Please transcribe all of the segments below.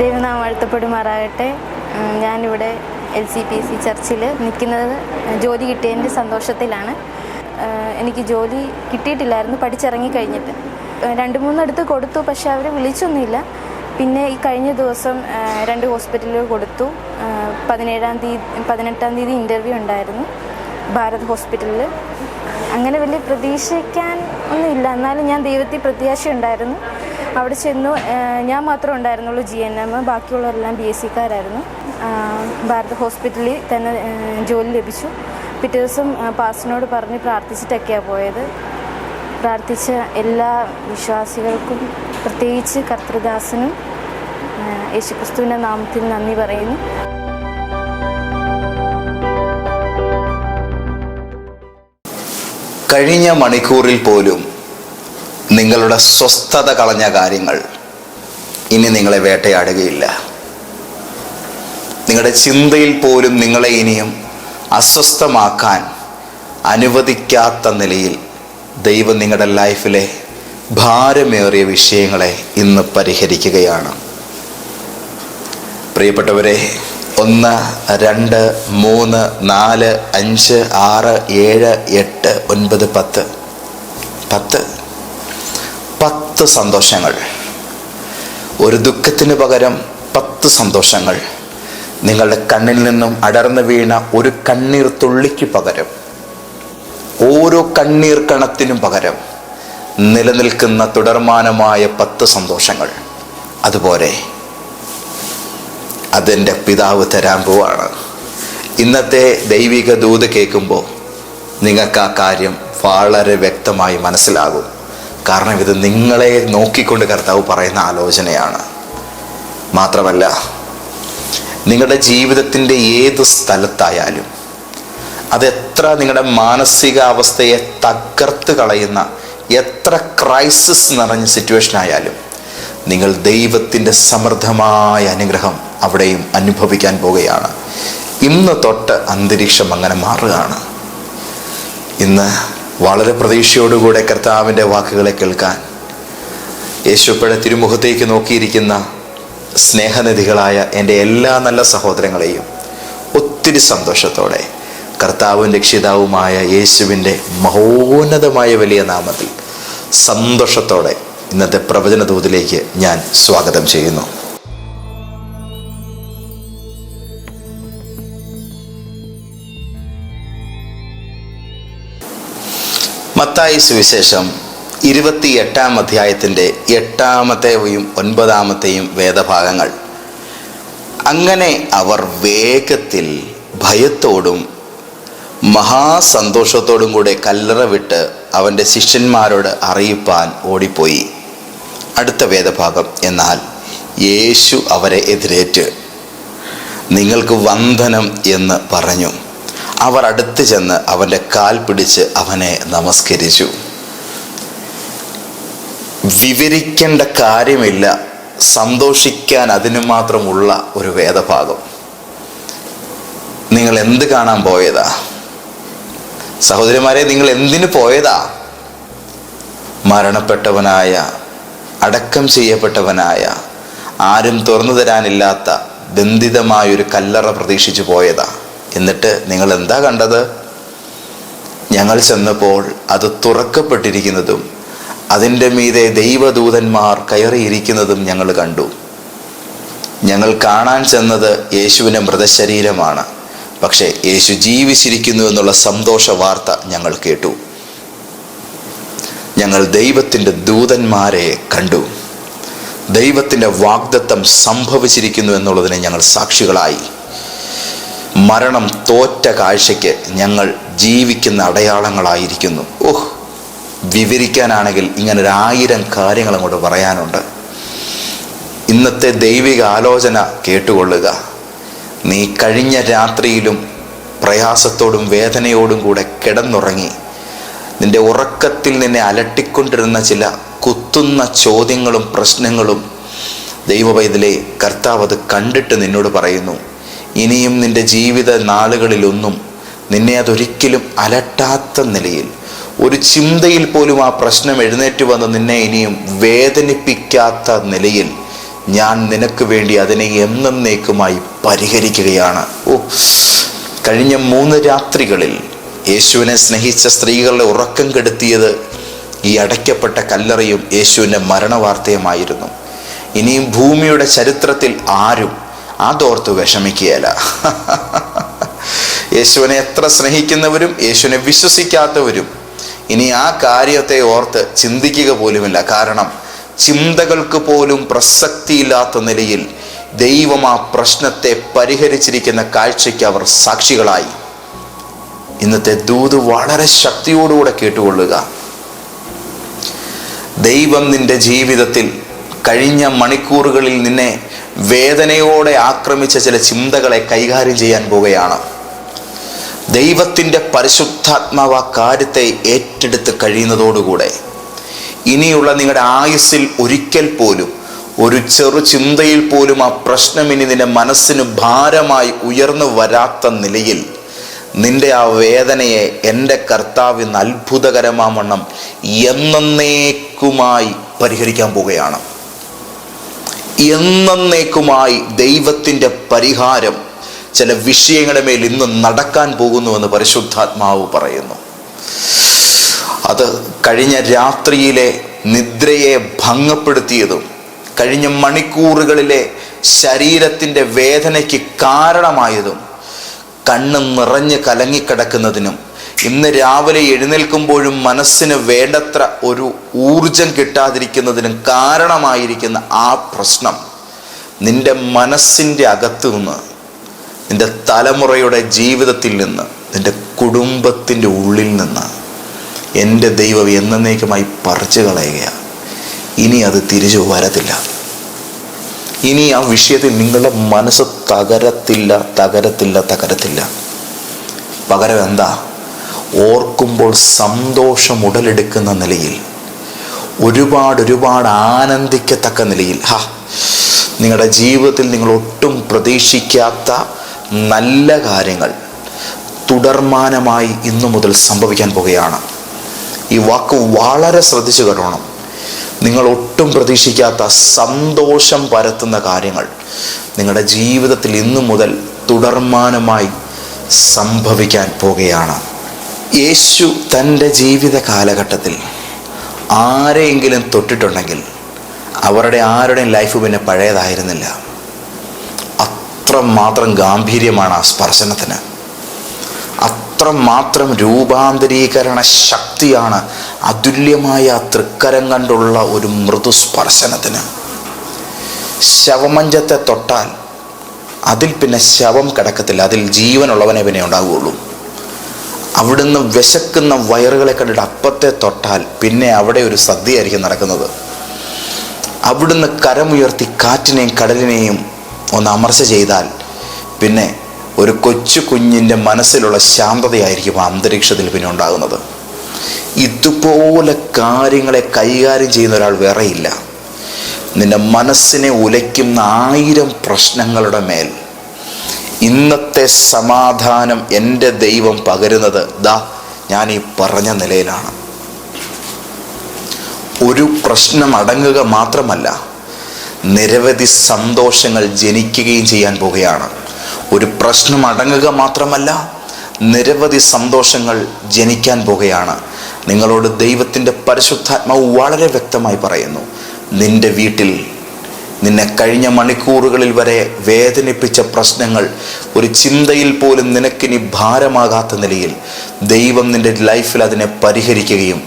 ദൈവനാമം വാഴ്ത്തപ്പെടുമാറാകട്ടെ. ഞാനിവിടെ എൽ സി പി സി ചർച്ചിൽ നിൽക്കുന്നത് ജോലി കിട്ടിയതിന്റെ സന്തോഷത്തിലാണ്. എനിക്ക് ജോലി കിട്ടിയിട്ടില്ലായിരുന്നു പഠിച്ചിറങ്ങി കഴിഞ്ഞിട്ട്. രണ്ട് മൂന്നിടത്ത് കൊടുത്തു പക്ഷേ അവർ വിളിച്ചൊന്നുമില്ല. പിന്നെ ഈ കഴിഞ്ഞ ദിവസം രണ്ട് ഹോസ്പിറ്റലിൽ കൊടുത്തു. പതിനേഴാം തീയതി പതിനെട്ടാം തീയതി ഇന്റർവ്യൂ ഉണ്ടായിരുന്നു ഭാരത് ഹോസ്പിറ്റലിൽ അങ്ങനെ വലിയ പ്രതീക്ഷിക്കാൻ ഒന്നുമില്ല. എന്നാലും ഞാൻ ദൈവത്തിൽ പ്രത്യാശയുണ്ടായിരുന്നു. അവിടെ ചെന്നു. ഞാൻ മാത്രമേ ഉണ്ടായിരുന്നുള്ളൂ ജി എൻ എം. ബാക്കിയുള്ളവരെല്ലാം ബി എസ് സിക്കാരായിരുന്നു. ഭാരത് ഹോസ്പിറ്റലിൽ തന്നെ ജോലി ലഭിച്ചു. പിറ്റേ ദിവസം പാസ്റ്റിനോട് പറഞ്ഞ് പ്രാർത്ഥിച്ചിട്ടൊക്കെയാണ് പോയത്. പ്രാർത്ഥിച്ച എല്ലാ വിശ്വാസികൾക്കും പ്രത്യേകിച്ച് കർത്തൃദാസനും യേശുക്രിസ്തുവിന്റെ നാമത്തിൽ നന്ദി പറയുന്നു. കഴിഞ്ഞ മണിക്കൂറിൽ പോലും നിങ്ങളുടെ സ്വസ്ഥത കളഞ്ഞ കാര്യങ്ങൾ ഇനി നിങ്ങളെ വേട്ടയാടുകയില്ല. നിങ്ങളുടെ ചിന്തയിൽ പോലും നിങ്ങളെ ഇനിയും അസ്വസ്ഥമാക്കാൻ അനുവദിക്കാത്ത നിലയിൽ ദൈവം നിങ്ങളുടെ ലൈഫിലെ ഭാരമേറിയ വിഷയങ്ങളെ ഇന്ന് പരിഹരിക്കുകയാണ്. പ്രിയപ്പെട്ടവരെ ഒന്ന് രണ്ട് മൂന്ന് നാല് അഞ്ച് ആറ് ഏഴ് എട്ട് ഒൻപത് പത്ത്. പത്ത്. പത്ത് സന്തോഷങ്ങൾ. ഒരു ദുഃഖത്തിന് പകരം പത്ത് സന്തോഷങ്ങൾ. നിങ്ങളുടെ കണ്ണിൽ നിന്നും അടർന്നു വീണ ഒരു കണ്ണീർ തുള്ളിക്ക് പകരം ഓരോ കണ്ണീർ കണത്തിനും പകരം നിലനിൽക്കുന്ന തുടർമാനമായ പത്ത് സന്തോഷങ്ങൾ. അതുപോലെ അതെന്റെ പിതാവ് തരാൻ പോവാണ്. ഇന്നത്തെ ദൈവിക ദൂത് കേൾക്കുമ്പോൾ നിങ്ങൾക്ക് ആ കാര്യം വളരെ വ്യക്തമായി മനസ്സിലാകും. കാരണം ഇത് നിങ്ങളെ നോക്കിക്കൊണ്ട് കർത്താവ് പറയുന്ന ആലോചനയാണ്. മാത്രമല്ല നിങ്ങളുടെ ജീവിതത്തിന്റെ ഏത് സ്ഥലത്തായാലും അതെത്ര നിങ്ങളുടെ മാനസികാവസ്ഥയെ തകർത്ത് കളയുന്ന എത്ര ക്രൈസിസ് നിറഞ്ഞ സിറ്റുവേഷൻ ആയാലും നിങ്ങൾ ദൈവത്തിന്റെ സമൃദ്ധമായ അനുഗ്രഹം അവിടെയും അനുഭവിക്കാൻ പോവുകയാണ്. ഇന്ന് തൊട്ട് അന്തരീക്ഷം അങ്ങനെ മാറുകയാണ്. ഇന്ന് വളരെ പ്രതീക്ഷയോടുകൂടെ കർത്താവിന്റെ വാക്കുകളെ കേൾക്കാൻ യേശുപ്പഴ തിരുമുഖത്തേക്ക് നോക്കിയിരിക്കുന്ന സ്നേഹനിധികളായ എന്റെ എല്ലാ നല്ല സഹോദരങ്ങളെയും ഒത്തിരി സന്തോഷത്തോടെ കർത്താവും രക്ഷിതാവുമായ യേശുവിന്റെ മഹോന്നതമായ വലിയ നാമത്തിൽ സന്തോഷത്തോടെ ഇന്നത്തെ പ്രവചന ദൂതിലേക്ക് ഞാൻ സ്വാഗതം ചെയ്യുന്നു. മത്തായി സുവിശേഷം ഇരുപത്തി എട്ടാം അധ്യായത്തിന്റെ എട്ടാമത്തെയും ഒൻപതാമത്തെയും വേദഭാഗങ്ങൾ. അങ്ങനെ അവർ വേഗത്തിൽ ഭയത്തോടും മഹാസന്തോഷത്തോടും കൂടെ കല്ലറ വിട്ട് അവന്റെ ശിഷ്യന്മാരോട് അറിയിപ്പാൻ ഓടിപ്പോയി. അടുത്ത വേദഭാഗം എന്നാൽ യേശു അവരെ എതിരേറ്റ്. നിങ്ങൾക്ക് വന്ദനം എന്ന് പറഞ്ഞു. അവർ അടുത്ത് ചെന്ന് അവന്റെ കാൽ പിടിച്ച് അവനെ നമസ്കരിച്ചു. വിവരിക്കേണ്ട കാര്യമില്ല സന്തോഷിക്കാൻ അതിനു മാത്രമുള്ള ഒരു വേദഭാഗം. നിങ്ങൾ എന്ത് കാണാൻ പോയതാ? സഹോദരിമാരെ നിങ്ങൾ എന്തിനു പോയതാ? മരണപ്പെട്ടവനായ അടക്കം ചെയ്യപ്പെട്ടവനായ ആരും തുറന്നു തരാനില്ലാത്ത ബന്ധിതമായൊരു കല്ലറ പ്രതീക്ഷിച്ചു പോയതാ. എന്നിട്ട് നിങ്ങൾ എന്താ കണ്ടത്? ഞങ്ങൾ ചെന്നപ്പോൾ അത് തുറക്കപ്പെട്ടിരിക്കുന്നതും അതിന്റെ മീതെ ദൈവദൂതന്മാർ കയറിയിരിക്കുന്നതും ഞങ്ങൾ കണ്ടു. ഞങ്ങൾ കാണാൻ ചെന്നത് യേശുവിന്റെ മൃതശരീരമാണ്. പക്ഷേ യേശു ജീവിച്ചിരിക്കുന്നു എന്നുള്ള സന്തോഷ വാർത്ത ഞങ്ങൾ കേട്ടു. ഞങ്ങൾ ദൈവത്തിന്റെ ദൂതന്മാരെ കണ്ടു. ദൈവത്തിന്റെ വാഗ്ദത്തം സംഭവിച്ചിരിക്കുന്നു എന്നുള്ളതിനെ ഞങ്ങൾ സാക്ഷികളായി. മരണം തോറ്റ കാഴ്ചയ്ക്ക് ഞങ്ങൾ ജീവിക്കുന്ന അടയാളങ്ങളായിരിക്കുന്നു. ഓഹ് വിവരിക്കാനാണെങ്കിൽ ഇങ്ങനെ ആയിരം കാര്യങ്ങൾ അങ്ങോട്ട് പറയാനുണ്ട്. ഇന്നത്തെ ദൈവിക ആലോചന കേട്ടുകൊള്ളുക. നീ കഴിഞ്ഞ രാത്രിയിലും പ്രയാസത്തോടും വേദനയോടും കൂടെ കിടന്നുറങ്ങി. നിന്റെ ഉറക്കത്തിൽ നിന്നെ അലട്ടിക്കൊണ്ടിരുന്ന ചില കുത്തുന്ന ചോദ്യങ്ങളും പ്രശ്നങ്ങളും ദൈവവൈദ്യലെ കർത്താവ് അത് കണ്ടിട്ട് നിന്നോട് പറയുന്നു. ഇനിയും നിന്റെ ജീവിത നാളുകളിലൊന്നും നിന്നെ അതൊരിക്കലും അലട്ടാത്ത നിലയിൽ ഒരു ചിന്തയിൽ പോലും ആ പ്രശ്നം എഴുന്നേറ്റ് വന്ന് നിന്നെ ഇനിയും വേദനിപ്പിക്കാത്ത നിലയിൽ ഞാൻ നിനക്ക് വേണ്ടി അതിനെ എന്നേക്കുമായി പരിഹരിക്കുകയാണ്. ഓ കഴിഞ്ഞ മൂന്ന് രാത്രികളിൽ യേശുവിനെ സ്നേഹിച്ച സ്ത്രീകളുടെ ഉറക്കം കെടുത്തിയത് ഈ അടയ്ക്കപ്പെട്ട കല്ലറയും യേശുവിന്റെ മരണവാർത്തയുമായിരുന്നു. ഇനിയും ഭൂമിയുടെ ചരിത്രത്തിൽ ആരും അതോർത്ത് വിഷമിക്കുകയല്ല. യേശുവിനെ എത്ര സ്നേഹിക്കുന്നവരും യേശുവിനെ വിശ്വസിക്കാത്തവരും ഇനി ആ കാര്യത്തെ ഓർത്ത് ചിന്തിക്കുക പോലുമില്ല. കാരണം ചിന്തകൾക്ക് പോലും പ്രസക്തിയില്ലാത്ത നിലയിൽ ദൈവം ആ പ്രശ്നത്തെ പരിഹരിച്ചിരിക്കുന്ന കാഴ്ചയ്ക്ക് അവർ സാക്ഷികളായി. ഇന്നത്തെ ദൂത് വളരെ ശക്തിയോടുകൂടെ കേട്ടുകൊള്ളുക. ദൈവം നിന്റെ ജീവിതത്തിൽ കഴിഞ്ഞ മണിക്കൂറുകളിൽ നിന്നെ വേദനയോടെ ആക്രമിച്ച ചില ചിന്തകളെ കൈകാര്യം ചെയ്യാൻ പോവുകയാണ്. ദൈവത്തിന്റെ പരിശുദ്ധാത്മാവ് ആ കാര്യത്തെ ഏറ്റെടുത്ത് കഴിയുന്നതോടുകൂടെ ഇനിയുള്ള നിങ്ങളുടെ ആയുസ്സിൽ ഒരിക്കൽ പോലും ഒരു ചെറു ചിന്തയിൽ പോലും ആ പ്രശ്നം ഇനി നിന്റെ മനസ്സിന് ഭാരമായി ഉയർന്നു വരാത്ത നിലയിൽ നിന്റെ ആ വേദനയെ എന്റെ കർത്താവ് ഇന്ന് അത്ഭുതകരമാവണ്ണം എന്നേക്കുമായി പരിഹരിക്കാൻ പോവുകയാണ്. എന്നേക്കുമായി ദൈവത്തിന്റെ പരിഹാരം ചില വിഷയങ്ങളുടെ മേൽ ഇന്ന് നടക്കാൻ പോകുന്നുവെന്ന് പരിശുദ്ധാത്മാവ് പറയുന്നു. അത് കഴിഞ്ഞ രാത്രിയിലെ നിദ്രയെ ഭംഗപ്പെടുത്തിയതും കഴിഞ്ഞ മണിക്കൂറുകളിലെ ശരീരത്തിന്റെ വേദനയ്ക്ക് കാരണമായതും കണ്ണ് നിറഞ്ഞ് കലങ്ങിക്കിടക്കുന്നതിനും ഇന്ന് രാവിലെ എഴുന്നേൽക്കുമ്പോഴും മനസ്സിന് വേണ്ടത്ര ഒരു ഊർജം കിട്ടാതിരിക്കുന്നതിനും കാരണമായിരിക്കുന്ന ആ പ്രശ്നം നിന്റെ മനസ്സിന്റെ അകത്തു നിന്ന് നിന്റെ തലമുറയുടെ ജീവിതത്തിൽ നിന്ന് നിന്റെ കുടുംബത്തിന്റെ ഉള്ളിൽ നിന്ന് എന്റെ ദൈവം എന്നേക്കുമായി പറിച്ചു കളയുകയാണ്. ഇനി അത് തിരിച്ചു വരത്തില്ല. ഇനി ആ വിഷയത്തിൽ നിങ്ങളുടെ മനസ്സ് തകരത്തില്ല തകരത്തില്ല തകരത്തില്ല. പകരം എന്താ? ഓർക്കുമ്പോൾ സന്തോഷം ഉടലെടുക്കുന്ന നിലയിൽ ഒരുപാട് ഒരുപാട് ആനന്ദിക്കത്തക്ക നിലയിൽ ഹാ നിങ്ങളുടെ ജീവിതത്തിൽ നിങ്ങൾ ഒട്ടും പ്രതീക്ഷിക്കാത്ത നല്ല കാര്യങ്ങൾ തുടർമാനമായി ഇന്നു മുതൽ സംഭവിക്കാൻ പോകുകയാണ് ഈ വാക്ക് വളരെ ശ്രദ്ധിച്ചു കേട്ടോണം. നിങ്ങൾ ഒട്ടും പ്രതീക്ഷിക്കാത്ത സന്തോഷം പരത്തുന്ന കാര്യങ്ങൾ നിങ്ങളുടെ ജീവിതത്തിൽ ഇന്നു മുതൽ തുടർമാനമായി സംഭവിക്കാൻ പോകുകയാണ് യേശു തന്റെ ജീവിത കാലഘട്ടത്തിൽ ആരെയെങ്കിലും തൊട്ടിട്ടുണ്ടെങ്കിൽ അവരുടെ ആരുടെയും ലൈഫ് പിന്നെ പഴയതായിരുന്നില്ല. അത്രമാത്രം ഗാംഭീര്യമാണ് ആ സ്പർശനത്തിന്. അത്രമാത്രം രൂപാന്തരീകരണ ശക്തിയാണ് അതുല്യമായ തൃക്കരം കണ്ടുള്ള ഒരു മൃദു സ്പർശനത്തിന്. ശവമഞ്ചത്തെ തൊട്ടാൽ അതിൽ പിന്നെ ശവം കിടക്കത്തില്ല. അതിൽ ജീവനുള്ളവനെ പിന്നെ ഉണ്ടാവുകയുള്ളൂ. അവിടുന്ന് വിശക്കുന്ന വയറുകളെ കണ്ടിട്ട് അപ്പത്തെ തൊട്ടാൽ പിന്നെ അവിടെ ഒരു സദ്യയായിരിക്കും നടക്കുന്നത്. അവിടുന്ന് കരമുയർത്തി കാറ്റിനെയും കടലിനെയും ഒന്ന് അമർച്ച ചെയ്താൽ പിന്നെ ഒരു കൊച്ചു കുഞ്ഞിന്റെ മനസ്സിലുള്ള ശാന്തതയായിരിക്കും ആ അന്തരീക്ഷത്തിൽ പിന്നെ ഉണ്ടാകുന്നത്. ഇതുപോലെ കാര്യങ്ങളെ കൈകാര്യം ചെയ്യുന്ന ഒരാൾ വേറെയില്ല. നിന്റെ മനസ്സിനെ ഉലയ്ക്കുന്ന ആയിരം പ്രശ്നങ്ങളുടെ മേൽ ഇന്നത്തെ സമാധാനം എന്റെ ദൈവം പകരുന്നത് ദാ ഞാൻ ഈ പറഞ്ഞ നിലയിലാണ്. ഒരു പ്രശ്നം അടങ്ങുക മാത്രമല്ല നിരവധി സന്തോഷങ്ങൾ ജനിക്കുകയും ചെയ്യാൻ പോവുകയാണ്. ഒരു പ്രശ്നം അടങ്ങുക മാത്രമല്ല നിരവധി സന്തോഷങ്ങൾ ജനിക്കാൻ പോവുകയാണ്. നിങ്ങളോട് ദൈവത്തിന്റെ പരിശുദ്ധാത്മാവ് വളരെ വ്യക്തമായി പറയുന്നു നിന്റെ വീട്ടിൽ നിന്നെ കഴിഞ്ഞ മണിക്കൂറുകളിൽ വരെ വേദനിപ്പിച്ച പ്രശ്നങ്ങൾ ഒരു ചിന്തയിൽ പോലും നിനക്കിനി ഭാരമാകാത്ത നിലയിൽ ദൈവം നിന്റെ ലൈഫിൽ അതിനെ പരിഹരിക്കുകയും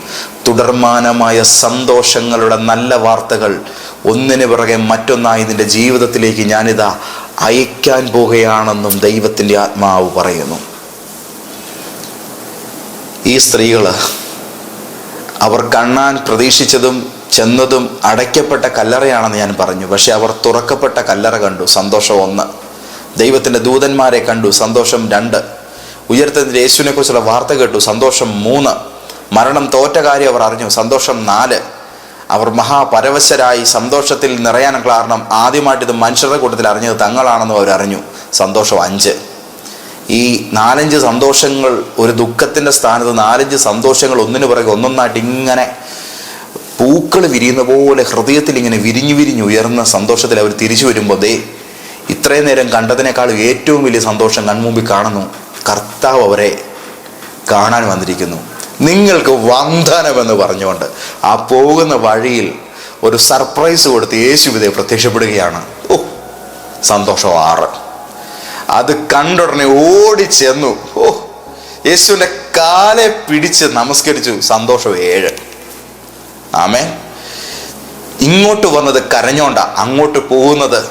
തുടർമാനമായ സന്തോഷങ്ങളുടെ നല്ല വാർത്തകൾ ഒന്നിനു പിറകെ മറ്റൊന്നായി നിന്റെ ജീവിതത്തിലേക്ക് ഞാനിതാ അയക്കാൻ പോകുകയാണെന്നും ദൈവത്തിന്റെ ആത്മാവ് പറയുന്നു. ഈ സ്ത്രീകൾ അവർ കണ്ണാൻ പ്രതീക്ഷിച്ചതും ചെന്നതും അടയ്ക്കപ്പെട്ട കല്ലറയാണെന്ന് ഞാൻ പറഞ്ഞു. പക്ഷെ അവർ തുറക്കപ്പെട്ട കല്ലറ കണ്ടു. സന്തോഷം ഒന്ന്. ദൈവത്തിന്റെ ദൂതന്മാരെ കണ്ടു. സന്തോഷം രണ്ട്. ഉയർത്തതിന്റെ യേശുവിനെ കുറിച്ചുള്ള വാർത്ത കേട്ടു. സന്തോഷം മൂന്ന്. മരണം തോറ്റ കാര്യം അവർ അറിഞ്ഞു. സന്തോഷം നാല്. അവർ മഹാപരവശരായി സന്തോഷത്തിൽ നിറയാൻ കാരണം ആദ്യമായിട്ട് ഇത് മനുഷ്യരുടെ കൂട്ടത്തിൽ അറിഞ്ഞത് തങ്ങളാണെന്നും അവർ അറിഞ്ഞു. സന്തോഷം അഞ്ച്. ഈ നാലഞ്ച് സന്തോഷങ്ങൾ ഒരു ദുഃഖത്തിന്റെ സ്ഥാനത്ത് നാലഞ്ച് സന്തോഷങ്ങൾ ഒന്നിനു പുറകെ ഒന്നൊന്നായിട്ട് ഇങ്ങനെ പൂക്കൾ വിരിയുന്ന പോലെ ഹൃദയത്തിൽ ഇങ്ങനെ വിരിഞ്ഞു വിരിഞ്ഞു ഉയർന്ന സന്തോഷത്തിൽ അവർ തിരിച്ചു വരുമ്പോൾ ദേ ഇത്രയും നേരം കണ്ടതിനേക്കാൾ ഏറ്റവും വലിയ സന്തോഷം കൺമുമ്പിൽ കാണുന്നു. കർത്താവ് അവരെ കാണാൻ വന്നിരിക്കുന്നു. നിങ്ങൾക്ക് വന്ദനമെന്ന് പറഞ്ഞുകൊണ്ട് ആ പോകുന്ന വഴിയിൽ ഒരു സർപ്രൈസ് കൊടുത്ത് യേശുവിതെ പ്രത്യക്ഷപ്പെടുകയാണ്. ഓ സന്തോഷം ആറ്. അത് കണ്ടുടനെ ഓടി ചെന്നു. ഓ യേശുവിന്റെ കാലെ പിടിച്ച് നമസ്കരിച്ചു. സന്തോഷം ഏഴ്. ആമേ ഇങ്ങോട്ട് വന്നത് കരഞ്ഞോണ്ട അങ്ങോട്ട് പോകുന്നത്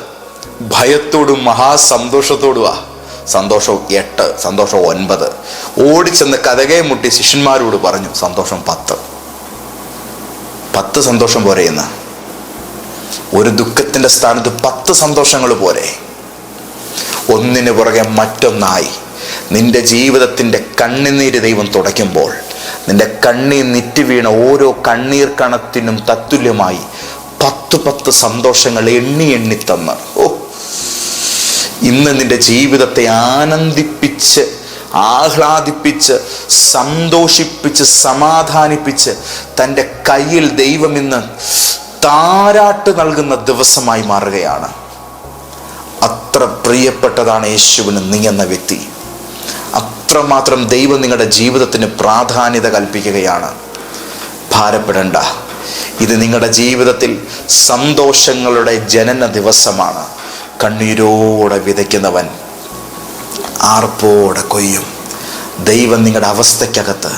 ഭയത്തോടും മഹാസന്തോഷത്തോടുമാ സന്തോഷം എട്ട് സന്തോഷം ഒൻപത്. ഓടിച്ചെന്ന് കഥകയെ മുട്ടി ശിഷ്യന്മാരോട് പറഞ്ഞു സന്തോഷം പത്ത്. പത്ത് സന്തോഷം പോരെ ഇന്ന്. ഒരു ദുഃഖത്തിന്റെ സ്ഥാനത്ത് പത്ത് സന്തോഷങ്ങൾ പോരെ. ഒന്നിനു പുറകെ മറ്റൊന്നായി. നിന്റെ ജീവിതത്തിന്റെ കണ്ണുനീര് ദൈവം തുടയ്ക്കുമ്പോൾ നിന്റെ കണ്ണീർ നിറ്റ് വീണ ഓരോ കണ്ണീർ കണത്തിനും തത്തുല്യമായി പത്ത് പത്ത് സന്തോഷങ്ങൾ എണ്ണി എണ്ണി തന്ന്. ഓ. ഇന്ന് നിന്റെ ജീവിതത്തെ ആനന്ദിപ്പിച്ച് ആഹ്ലാദിപ്പിച്ച് സന്തോഷിപ്പിച്ച് സമാധാനിപ്പിച്ച് തന്റെ കയ്യിൽ ദൈവം ഇന്ന് താരാട്ട് നൽകുന്ന ദിവസമായി മാറുകയാണ്. അത്ര പ്രിയപ്പെട്ടതാണ് യേശുവിന് നീ എന്ന വ്യക്തി. അത്രമാത്രം ദൈവം നിങ്ങളുടെ ജീവിതത്തിന് പ്രാധാന്യത കൽപ്പിക്കുകയാണ്. ഭാരപ്പെടേണ്ട. ഇത് നിങ്ങളുടെ ജീവിതത്തിൽ സന്തോഷങ്ങളുടെ ജനന ദിവസമാണ്. കണ്ണീരോടെ വിതയ്ക്കുന്നവൻ ആർപ്പോടെ കൊയ്യും. ദൈവം നിങ്ങളുടെ അവസ്ഥയ്ക്കകത്ത്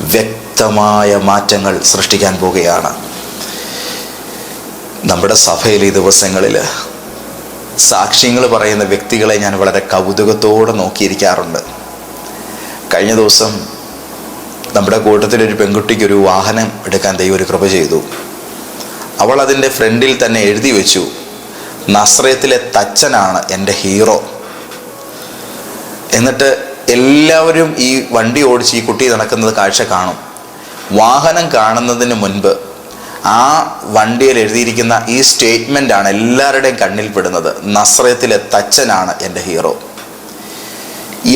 വ്യക്തമായ മാറ്റങ്ങൾ സൃഷ്ടിക്കാൻ പോവുകയാണ്. നമ്മുടെ സഭയിൽ ഈ ദിവസങ്ങളിൽ സാക്ഷ്യങ്ങൾ പറയുന്ന വ്യക്തികളെ ഞാൻ വളരെ കൗതുകത്തോടെ നോക്കിയിരിക്കാറുണ്ട്. കഴിഞ്ഞ ദിവസം നമ്മുടെ കൂട്ടത്തിലൊരു പെൺകുട്ടിക്ക് ഒരു വാഹനം എടുക്കാൻ ദൈവം ഒരു കൃപ ചെയ്തു. അവൾ അതിന്റെ ഫ്രണ്ടിൽ തന്നെ എഴുതി വെച്ചു നസ്രയത്തിലെ തച്ചനാണ് എന്റെ ഹീറോ. എന്നിട്ട് എല്ലാവരും ഈ വണ്ടി ഓടിച്ച് ഈ കുട്ടി നടക്കുന്നത് കാഴ്ച കാണും. വാഹനം കാണുന്നതിന് മുൻപ് ആ വണ്ടിയിൽ എഴുതിയിരിക്കുന്ന ഈ സ്റ്റേറ്റ്മെന്റ് ആണ് എല്ലാവരുടെയും കണ്ണിൽ പെടുന്നത്. നസ്രയത്തിലെ തച്ചനാണ് എന്റെ ഹീറോ.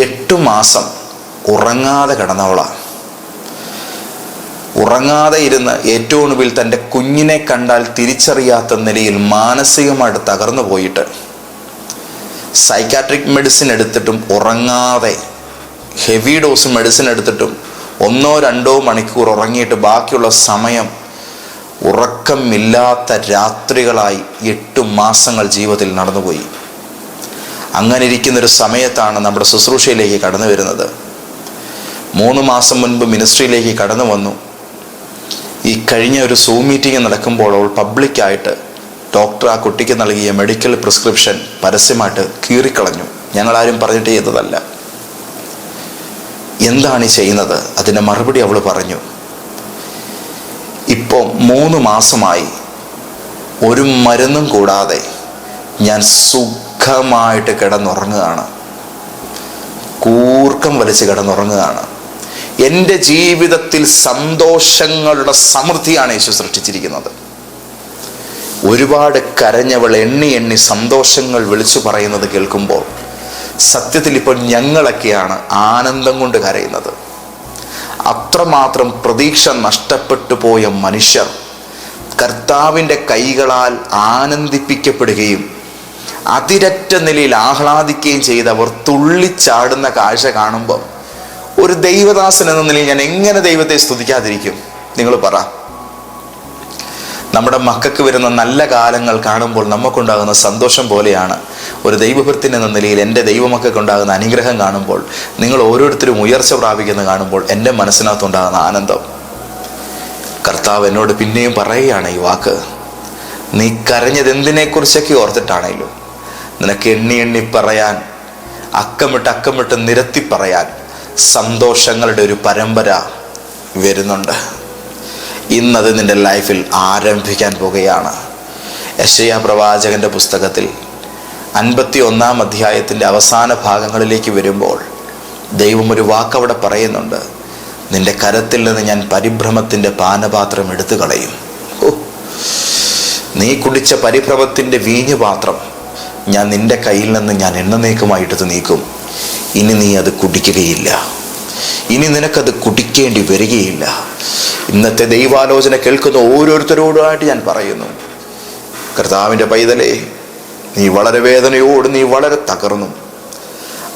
എട്ടു മാസം ഉറങ്ങാതെ കിടന്നവളാണ് ഉറങ്ങാതെ ഇരുന്ന് ഏറ്റവും ഒടുവിൽ തന്റെ കുഞ്ഞിനെ കണ്ടാൽ തിരിച്ചറിയാത്ത നിലയിൽ മാനസികമായിട്ട് തകർന്നു പോയിട്ട്. സൈക്കാട്രിക് മെഡിസിൻ എടുത്തിട്ടും ഉറങ്ങാതെ ഹെവി ഡോസ് മെഡിസിൻ എടുത്തിട്ടും ഒന്നോ രണ്ടോ മണിക്കൂർ ഉറങ്ങിയിട്ട് ബാക്കിയുള്ള സമയം ഉറക്കമില്ലാത്ത രാത്രികളായി എട്ട് മാസങ്ങൾ ജീവിതത്തിൽ നടന്നുപോയി. അങ്ങനെ ഇരിക്കുന്നൊരു സമയത്താണ് നമ്മുടെ ശുശ്രൂഷയിലേക്ക് കടന്നു വരുന്നത്. മൂന്ന് മാസം മുൻപ് മിനിസ്ട്രിയിലേക്ക് കടന്നു വന്നു. ഈ കഴിഞ്ഞ ഒരു സൂ മീറ്റിംഗ് നടക്കുമ്പോൾ അവൾ പബ്ലിക്കായിട്ട് ഡോക്ടർ ആ കുട്ടിക്ക് നൽകിയ മെഡിക്കൽ പ്രിസ്ക്രിപ്ഷൻ പരസ്യമായിട്ട് കീറിക്കളഞ്ഞു. ഞങ്ങളാരും പറഞ്ഞിട്ട് ചെയ്തതല്ല. എന്താണ് ഈ ചെയ്യുന്നത്? അതിന്റെ മറുപടി അവൾ പറഞ്ഞു. ഇപ്പോൾ മൂന്ന് മാസമായി ഒരു മരുന്നും കൂടാതെ ഞാൻ സുഖമായിട്ട് കിടന്നുറങ്ങുകയാണ്. കൂർക്കം വലിച്ച് കിടന്നുറങ്ങുകയാണ്. എന്റെ ജീവിതത്തിൽ സന്തോഷങ്ങളുടെ സമൃദ്ധിയാണ് യേശു സൃഷ്ടിച്ചിരിക്കുന്നത്. ഒരുപാട് കരഞ്ഞവൾ എണ്ണി എണ്ണി സന്തോഷങ്ങൾ വിളിച്ചു പറയുന്നത് കേൾക്കുമ്പോൾ സത്യത്തിൽ ഇപ്പോൾ ഞങ്ങളൊക്കെയാണ് ആനന്ദം കൊണ്ട് കരയുന്നത്. അത്രമാത്രം പ്രതീക്ഷ നഷ്ടപ്പെട്ടു പോയ മനുഷ്യർ കർത്താവിന്റെ കൈകളാൽ ആനന്ദിപ്പിക്കപ്പെടുകയും അതിരറ്റ നിലയിൽ ആഹ്ലാദിക്കുകയും ചെയ്തവർ തുള്ളിച്ചാടുന്ന കാഴ്ച കാണുമ്പോൾ ഒരു ദൈവദാസൻ എന്ന നിലയിൽ ഞാൻ എങ്ങനെ ദൈവത്തെ സ്തുതിക്കാതിരിക്കും? നിങ്ങൾ പറ. നമ്മുടെ മക്കൾക്ക് വരുന്ന നല്ല കാലങ്ങൾ കാണുമ്പോൾ നമുക്കുണ്ടാകുന്ന സന്തോഷം പോലെയാണ് ഒരു ദൈവഭൃത്തിൻ എന്ന നിലയിൽ എന്റെ ദൈവമക്കൾക്ക് ഉണ്ടാകുന്ന അനുഗ്രഹം കാണുമ്പോൾ നിങ്ങൾ ഓരോരുത്തരും ഉയർച്ച പ്രാപിക്കുന്ന കാണുമ്പോൾ എന്റെ മനസ്സിനകത്തുണ്ടാകുന്ന ആനന്ദം. കർത്താവ് എന്നോട് പിന്നെയും പറയുകയാണ് ഈ വാക്ക്. നീ കരഞ്ഞത് എന്തിനെക്കുറിച്ചൊക്കെ ഓർത്തിട്ടാണേലും? നിനക്ക് എണ്ണി എണ്ണി പറയാൻ അക്കമിട്ട് അക്കമിട്ട് നിരത്തി പറയാൻ സന്തോഷങ്ങളുടെ ഒരു പരമ്പര വരുന്നുണ്ട്. ഇന്നത് നിന്റെ ലൈഫിൽ ആരംഭിക്കാൻ പോകുകയാണ്. യശയ പ്രവാചകന്റെ പുസ്തകത്തിൽ അൻപത്തി ഒന്നാം അധ്യായത്തിന്റെ അവസാന ഭാഗങ്ങളിലേക്ക് വരുമ്പോൾ ദൈവം ഒരു വാക്കവിടെ പറയുന്നുണ്ട്. നിന്റെ കരത്തിൽ നിന്ന് ഞാൻ പരിഭ്രമത്തിന്റെ പാനപാത്രം എടുത്തു കളയും നീ കുടിച്ച പരിഭ്രമത്തിന്റെ വീഞ്ഞുപാത്രം ഞാൻ നിന്റെ കയ്യിൽ നിന്ന് ഞാൻ എണ്ണനീക്കമായിട്ട് നീക്കും. ഇനി നീ അത് കുടിക്കുകയില്ല. ഇനി നിനക്കത് കുടിക്കേണ്ടി വരികയില്ല. ഇന്നത്തെ ദൈവാലോചന കേൾക്കുന്ന ഓരോരുത്തരോടുമായിട്ട് ഞാൻ പറയുന്നു. കർത്താവിന്റെ പൈതലേ നീ വളരെ വേദനയോട് നീ വളരെ തകർന്നു.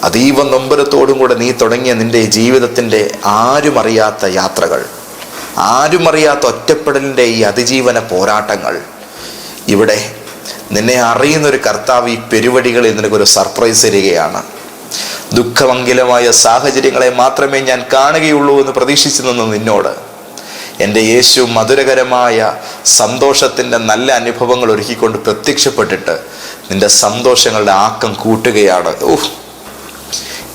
അതീവ നൊമ്പരത്തോടും കൂടെ നീ തുടങ്ങിയ നിന്റെ ജീവിതത്തിന്റെ ആരും അറിയാത്ത യാത്രകൾ ആരും അറിയാത്ത ഒറ്റപ്പെടലിന്റെ ഈ അതിജീവന പോരാട്ടങ്ങൾ. ഇവിടെ നിന്നെ അറിയുന്നൊരു കർത്താവ് ഈ പെരുവടികളിൽ നിനക്കൊരു സർപ്രൈസ് തരികയാണ്. ദുഃഖമംഗലമായ സാഹചര്യങ്ങളെ മാത്രമേ ഞാൻ കാണുകയുള്ളൂ എന്ന് പ്രതീക്ഷിച്ചു നിന്നു നിന്നോട്. എന്റെ യേശു മധുരകരമായ സന്തോഷത്തിന്റെ നല്ല അനുഭവങ്ങൾ ഒരുക്കിക്കൊണ്ട് പ്രത്യക്ഷപ്പെട്ടിട്ട് നിന്റെ സന്തോഷങ്ങളുടെ ആക്കം കൂട്ടുകയാണ്. ഓഹ്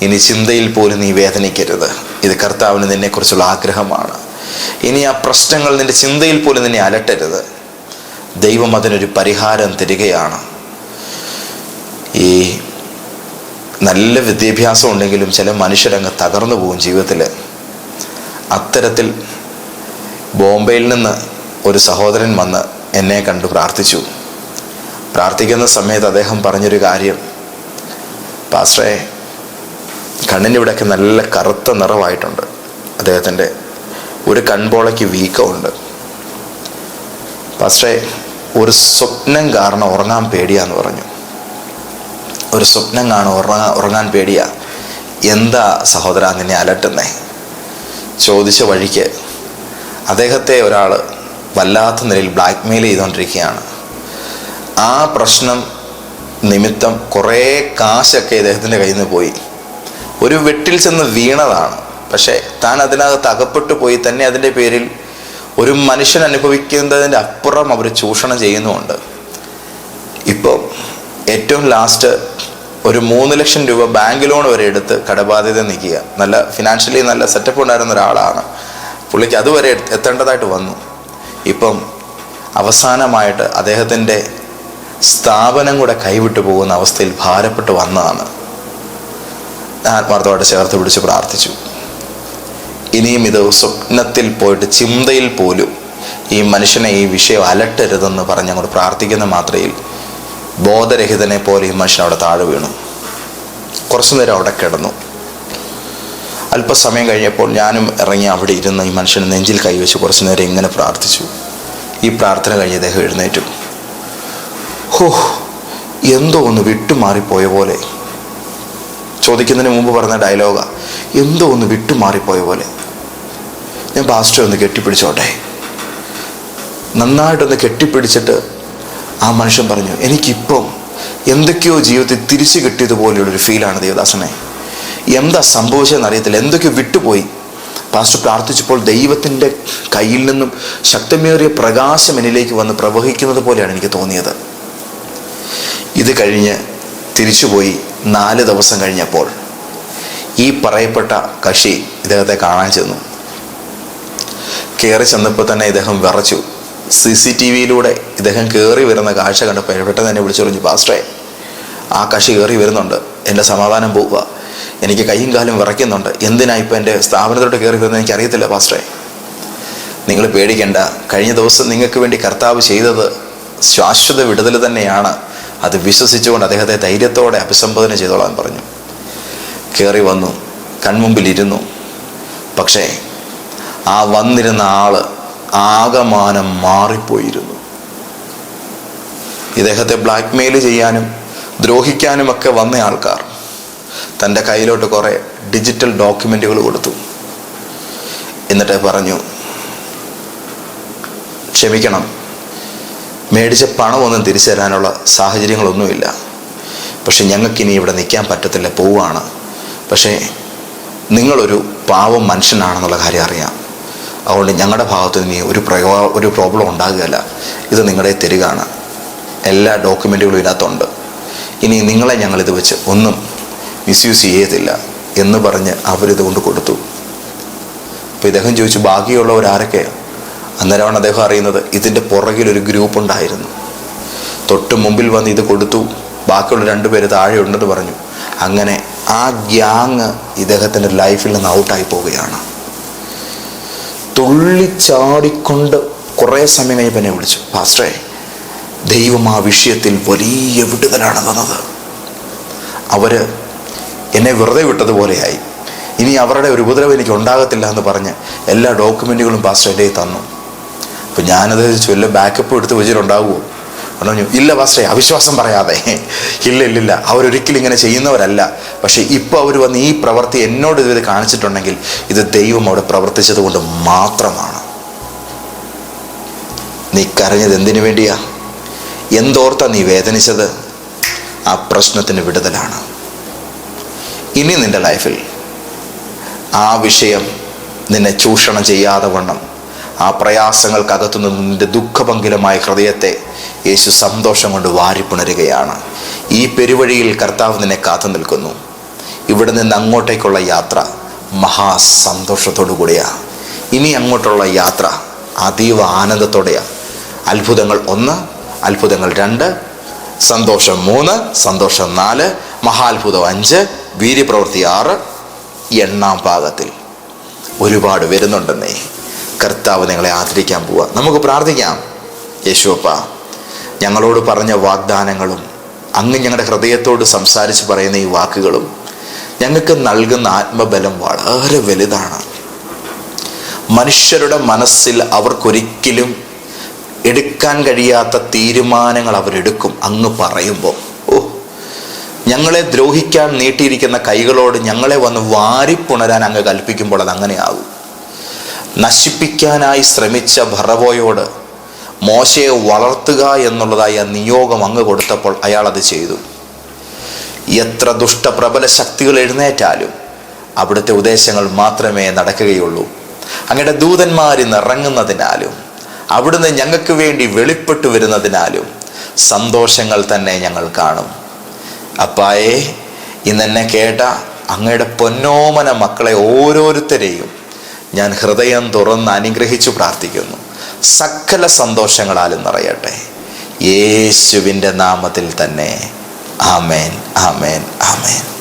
ഇനി ചിന്തയിൽ പോലും നീ വേദനിക്കരുത്. ഇത് കർത്താവിന് നിന്നെക്കുറിച്ചുള്ള ആഗ്രഹമാണ്. ഇനി ആ പ്രശ്നങ്ങൾ നിന്റെ ചിന്തയിൽ പോലും നിന്നെ അലട്ടരുത്. ദൈവം അതിനൊരു പരിഹാരം തരികയാണ്. ഈ നല്ല വിദ്യാഭ്യാസം ഉണ്ടെങ്കിലും ചില മനുഷ്യരങ്ങ് തകർന്നു പോകും ജീവിതത്തിൽ അത്തരത്തിൽ ബോംബെയിൽ നിന്ന് ഒരു സഹോദരൻ വന്ന് എന്നെ കണ്ടു പ്രാർത്ഥിച്ചു. പ്രാർത്ഥിക്കുന്ന സമയത്ത് അദ്ദേഹം പറഞ്ഞൊരു കാര്യം. പാസ്റ്ററെ കണ്ണിന്റെ ഇവിടെയൊക്കെ നല്ല കറുത്ത നിറമായിട്ടുണ്ട്. അദ്ദേഹത്തിന്റെ ഒരു കൺപോളയ്ക്ക് വീക്കമുണ്ട്. പാസ്റ്ററെ ഒരു സ്വപ്നം കാരണം ഉറങ്ങാൻ പേടിയാന്ന് പറഞ്ഞു. ഒരു സ്വപ്നം കാണും ഉറങ്ങാൻ ഉറങ്ങാൻ പേടിയ. എന്താ സഹോദര നിന്നെ അലട്ടുന്നേ? ചോദിച്ച വഴിക്ക് അദ്ദേഹത്തെ ഒരാൾ വല്ലാത്ത നിലയിൽ ബ്ലാക്ക് മെയിൽ ചെയ്തുകൊണ്ടിരിക്കുകയാണ്. ആ പ്രശ്നം നിമിത്തം കുറേ കാശൊക്കെ ഇദ്ദേഹത്തിന്റെ കയ്യിൽ നിന്ന് പോയി. ഒരു വെട്ടിൽ ചെന്ന് വീണതാണ്. പക്ഷേ താൻ അതിനകത്ത് അകപ്പെട്ടു പോയി. തന്നെ അതിന്റെ പേരിൽ ഒരു മനുഷ്യൻ അനുഭവിക്കുന്നതിന്റെ അപ്പുറം അവർ ചൂഷണം ചെയ്യുന്നുമുണ്ട്. ഇപ്പോൾ ഏറ്റവും ലാസ്റ്റ് ഒരു മൂന്ന് ലക്ഷം രൂപ ബാങ്ക് ലോൺ വരെ എടുത്ത് കടബാധ്യത നിൽക്കുക നല്ല ഫിനാൻഷ്യലി നല്ല സെറ്റപ്പ് ഉണ്ടായിരുന്ന ഒരാളാണ്. പുള്ളിക്ക് അതുവരെ എത്ത- എത്തേണ്ടതായിട്ട് വന്നു. ഇപ്പം അവസാനമായിട്ട് അദ്ദേഹത്തിന്റെ സ്ഥാപനം കൂടെ കൈവിട്ടു പോകുന്ന അവസ്ഥയിൽ ഭാരപ്പെട്ട് വന്നതാണ്. ഞാൻ ആത്മാർത്ഥമായിട്ട് ചേർത്ത് പിടിച്ച് പ്രാർത്ഥിച്ചു. ഇനിയും ഇത് സ്വപ്നത്തിൽ പോയിട്ട് ചിന്തയിൽ പോലും ഈ മനുഷ്യനെ ഈ വിഷയം അലട്ടരുതെന്ന് പറഞ്ഞ് അങ്ങോട്ട് പ്രാർത്ഥിക്കുന്ന മാത്രയിൽ ബോധരഹിതനെ പോലെ ഈ മനുഷ്യൻ അവിടെ താഴെ വീണു. കുറച്ചു നേരം അവിടെ കിടന്നു. അല്പസമയം കഴിഞ്ഞപ്പോൾ ഞാനും ഇറങ്ങി അവിടെ ഇരുന്ന് ഈ മനുഷ്യന് നെഞ്ചിൽ കൈവച്ച് കുറച്ചു നേരം ഇങ്ങനെ പ്രാർത്ഥിച്ചു. ഈ പ്രാർത്ഥന കഴിഞ്ഞ് അദ്ദേഹം എഴുന്നേറ്റു. ഹോ എന്തോ ഒന്ന് വിട്ടുമാറിപ്പോയ പോലെ. ചോദിക്കുന്നതിന് മുമ്പ് പറഞ്ഞ ഡയലോഗാ എന്തോ ഒന്ന് വിട്ടുമാറിപ്പോയ പോലെ. ഞാൻ പാസ്റ്റർ ഒന്ന് കെട്ടിപ്പിടിച്ചോട്ടെ. നന്നായിട്ടൊന്ന് കെട്ടിപ്പിടിച്ചിട്ട് ആ മനുഷ്യൻ പറഞ്ഞു എനിക്കിപ്പം എന്തൊക്കെയോ ജീവിതത്തിൽ തിരിച്ചു കിട്ടിയതുപോലെയുള്ളൊരു ഫീലാണ് ദേവദാസനെ. എന്താ സംഭവിച്ചതെന്ന് അറിയത്തില്ല എന്തൊക്കെയോ വിട്ടുപോയി? പാസ്റ്റർ പ്രാർത്ഥിച്ചപ്പോൾ ദൈവത്തിന്റെ കയ്യിൽ നിന്നും ശക്തമേറിയ പ്രകാശം എന്നിലേക്ക് വന്ന് പ്രവഹിക്കുന്നത് പോലെയാണ് എനിക്ക് തോന്നിയത്. ഇത് കഴിഞ്ഞ് തിരിച്ചുപോയി നാല് ദിവസം കഴിഞ്ഞപ്പോൾ ഈ പറയപ്പെട്ട കക്ഷി ഇദ്ദേഹത്തെ കാണാൻ ചെന്നു. കയറി ചെന്നപ്പോൾ തന്നെ ഇദ്ദേഹം വിറച്ചു. സി സി ടി വിയിലൂടെ ഇദ്ദേഹം കയറി വരുന്ന കാഴ്ച കണ്ടപ്പോൾ പെട്ടെന്ന് തന്നെ വിളിച്ചു പറഞ്ഞു പാസ്റ്ററെ ആ കക്ഷി കയറി വരുന്നുണ്ട്. എന്റെ സമാധാനം പോവുക. എനിക്ക് കൈയും കാലും വിറയ്ക്കുന്നുണ്ട്. എന്തിനാ ഇപ്പോൾ എന്റെ സ്ഥാപനത്തിലോട്ട് കയറി വരുന്നത് എനിക്ക് അറിയത്തില്ല പാസ്റ്ററെ. നിങ്ങൾ പേടിക്കേണ്ട. കഴിഞ്ഞ ദിവസം നിങ്ങൾക്ക് വേണ്ടി കർത്താവ് ചെയ്തത് ശാശ്വത വിടുതൽ തന്നെയാണ്. അത് വിശ്വസിച്ചുകൊണ്ട് അദ്ദേഹത്തെ ധൈര്യത്തോടെ അഭിസംബോധന ചെയ്തോളാൻ പറഞ്ഞു. കയറി വന്നു. കൺമുമ്പിലിരുന്നു. പക്ഷേ ആ വന്നിരുന്ന ആൾ ആകമാനം മാറിപ്പോയിരുന്നു. ഇദ്ദേഹത്തെ ബ്ലാക്ക് മെയിൽ ചെയ്യാനും ദ്രോഹിക്കാനും ഒക്കെ വന്ന ആൾക്കാർ തന്റെ കയ്യിലോട്ട് കുറേ ഡിജിറ്റൽ ഡോക്യുമെന്റുകൾ കൊടുത്തു. എന്നിട്ട് പറഞ്ഞു ക്ഷമിക്കണം. മേടിച്ച പണമൊന്നും തിരിച്ചു തരാനുള്ള സാഹചര്യങ്ങളൊന്നുമില്ല. പക്ഷെ ഞങ്ങൾക്കിനി ഇവിടെ നിൽക്കാൻ പറ്റത്തില്ല പോവുകയാണ് പക്ഷേ നിങ്ങളൊരു പാവം മനുഷ്യനാണെന്നുള്ള കാര്യം അറിയാം. അതുകൊണ്ട് ഞങ്ങളുടെ ഭാഗത്തു നിന്ന് ഒരു പ്രയോ ഒരു പ്രോബ്ലം ഉണ്ടാകുകയല്ല. ഇത് നിങ്ങളുടെ തരികയാണ് എല്ലാ ഡോക്യുമെന്റുകളും ഇതിനകത്തുണ്ട്. ഇനി നിങ്ങളെ ഞങ്ങളിത് വെച്ച് ഒന്നും മിസ്യൂസ് ചെയ്യത്തില്ല എന്ന് പറഞ്ഞ് അവരിത് കൊണ്ട് കൊടുത്തു. അപ്പോൾ ഇദ്ദേഹം ചോദിച്ചു ബാക്കിയുള്ളവരാരൊക്കെ അന്നേരമാണ് അദ്ദേഹം അറിയുന്നത് ഇതിന്റെ പുറകിലൊരു ഗ്രൂപ്പ് ഉണ്ടായിരുന്നു. തൊട്ട് മുമ്പിൽ വന്ന് ഇത് കൊടുത്തു. ബാക്കിയുള്ള രണ്ടുപേര് താഴെ ഉണ്ടെന്ന് പറഞ്ഞു. അങ്ങനെ ആ ഗ്യാങ് ഇദ്ദേഹത്തിന്റെ ലൈഫിൽ നിന്ന് ഔട്ടായി പോവുകയാണ്. തുള്ളിച്ചാടിക്കൊണ്ട് കുറേ സമയം കഴിഞ്ഞപ്പോൾ എന്നെ വിളിച്ചു. പാസ്റ്ററെ ദൈവം ആ വിഷയത്തിൽ വലിയ വിടുതലാണ് തന്നത്. അവർ എന്നെ വെറുതെ വിട്ടതുപോലെയായി. ഇനി അവരുടെ ഒരു ഉപദ്രവം എനിക്ക് ഉണ്ടാകത്തില്ല എന്ന് പറഞ്ഞ് എല്ലാ ഡോക്യുമെന്റുകളും പാസ്റ്റർ എന്റെ തന്നു. അപ്പോൾ ഞാനത് ചൊല്ല ബാക്കപ്പ് എടുത്ത് വെച്ചിട്ടുണ്ടാവുമോ? പറഞ്ഞു ഇല്ല പാസ്റ്റേ അവിശ്വാസം പറയാതെ. ഇല്ല ഇല്ല ഇല്ല. അവരൊരിക്കലും ഇങ്ങനെ ചെയ്യുന്നവരല്ല. പക്ഷേ ഇപ്പോൾ അവർ വന്ന് ഈ പ്രവൃത്തി എന്നോട് ഇതുവരെ കാണിച്ചിട്ടുണ്ടെങ്കിൽ ഇത് ദൈവം അവിടെ പ്രവർത്തിച്ചത് കൊണ്ട് മാത്രമാണ്. നീ കരഞ്ഞത് എന്തിനു വേണ്ടിയാ? എന്തോർത്താ നീ വേദനിച്ചത്? ആ പ്രശ്നത്തിന് വിടുതലാണ്. ഇനി നിന്റെ ലൈഫിൽ ആ വിഷയം നിന്നെ ചൂഷണം ചെയ്യാതെ വണ്ണം. ആ പ്രയാസങ്ങൾക്കകത്തു നിന്ന് നിന്റെ ദുഃഖഭംഗിലമായ ഹൃദയത്തെ യേശു സന്തോഷം കൊണ്ട് വാരിപ്പുണരുകയാണ് ഈ പെരുവഴിയിൽ കർത്താവ് നിന്നെ കാത്തു നിൽക്കുന്നു. ഇവിടെ നിന്ന് അങ്ങോട്ടേക്കുള്ള യാത്ര മഹാസന്തോഷത്തോടു കൂടിയാണ് ഇനി അങ്ങോട്ടുള്ള യാത്ര അതീവ ആനന്ദത്തോടെയാണ് അത്ഭുതങ്ങൾ ഒന്ന് അത്ഭുതങ്ങൾ രണ്ട് സന്തോഷം മൂന്ന് സന്തോഷം നാല് മഹാത്ഭുതം അഞ്ച് വീര്യപ്രവൃത്തി ആറ് എണ്ണാം ഭാഗത്തിൽ. ഒരുപാട് വരുന്നുണ്ടെന്നേ. കർത്താവ് നിങ്ങളെ ആദരിക്കാൻ പോവുക. നമുക്ക് പ്രാർത്ഥിക്കാം. യേശുവപ്പ ഞങ്ങളോട് പറഞ്ഞ വാഗ്ദാനങ്ങളും അങ്ങ് ഞങ്ങളുടെ ഹൃദയത്തോട് സംസാരിച്ച് പറയുന്ന ഈ വാക്കുകളും ഞങ്ങൾക്ക് നൽകുന്ന ആത്മബലം വളരെ വലുതാണ്. മനുഷ്യരുടെ മനസ്സിൽ അവർക്കൊരിക്കലും എടുക്കാൻ കഴിയാത്ത തീരുമാനങ്ങൾ അവരെടുക്കും അങ്ങ് പറയുമ്പോൾ ഓ ഞങ്ങളെ ദ്രോഹിക്കാൻ നീട്ടിയിരിക്കുന്ന കൈകളോട് ഞങ്ങളെ വന്ന് വാരിപ്പുണരാൻ അങ്ങ് കൽപ്പിക്കുമ്പോൾ അത് അങ്ങനെയാകും. നശിപ്പിക്കാനായി ശ്രമിച്ച ഭറവോയോട് മോശയെ വളർത്തുക എന്നുള്ളതായ നിയോഗം അങ്ങ് കൊടുത്തപ്പോൾ അയാൾ അത് ചെയ്തു. എത്ര ദുഷ്ടപ്രബല ശക്തികൾ എഴുന്നേറ്റാലും അവിടുത്തെ ഉദ്ദേശങ്ങൾ മാത്രമേ നടക്കുകയുള്ളൂ. അങ്ങയുടെ ദൂതന്മാരിൽ നിറങ്ങുന്നതിനാലും അവിടുന്ന് ഞങ്ങൾക്ക് വേണ്ടി വെളിപ്പെട്ടു വരുന്നതിനാലും സന്തോഷങ്ങൾ തന്നെ ഞങ്ങൾ കാണും. അപ്പായേ ഇന്നെന്നെ കേട്ട അങ്ങയുടെ പൊന്നോമന മക്കളെ ഓരോരുത്തരെയും ഞാൻ ഹൃദയം തുറന്ന് അനുഗ്രഹിച്ചു പ്രാർത്ഥിക്കുന്നു. സകല സന്തോഷങ്ങളാലും നിറയട്ടെ. യേശുവിന്റെ നാമത്തിൽ തന്നെ. ആമേൻ ആമേൻ ആമേൻ.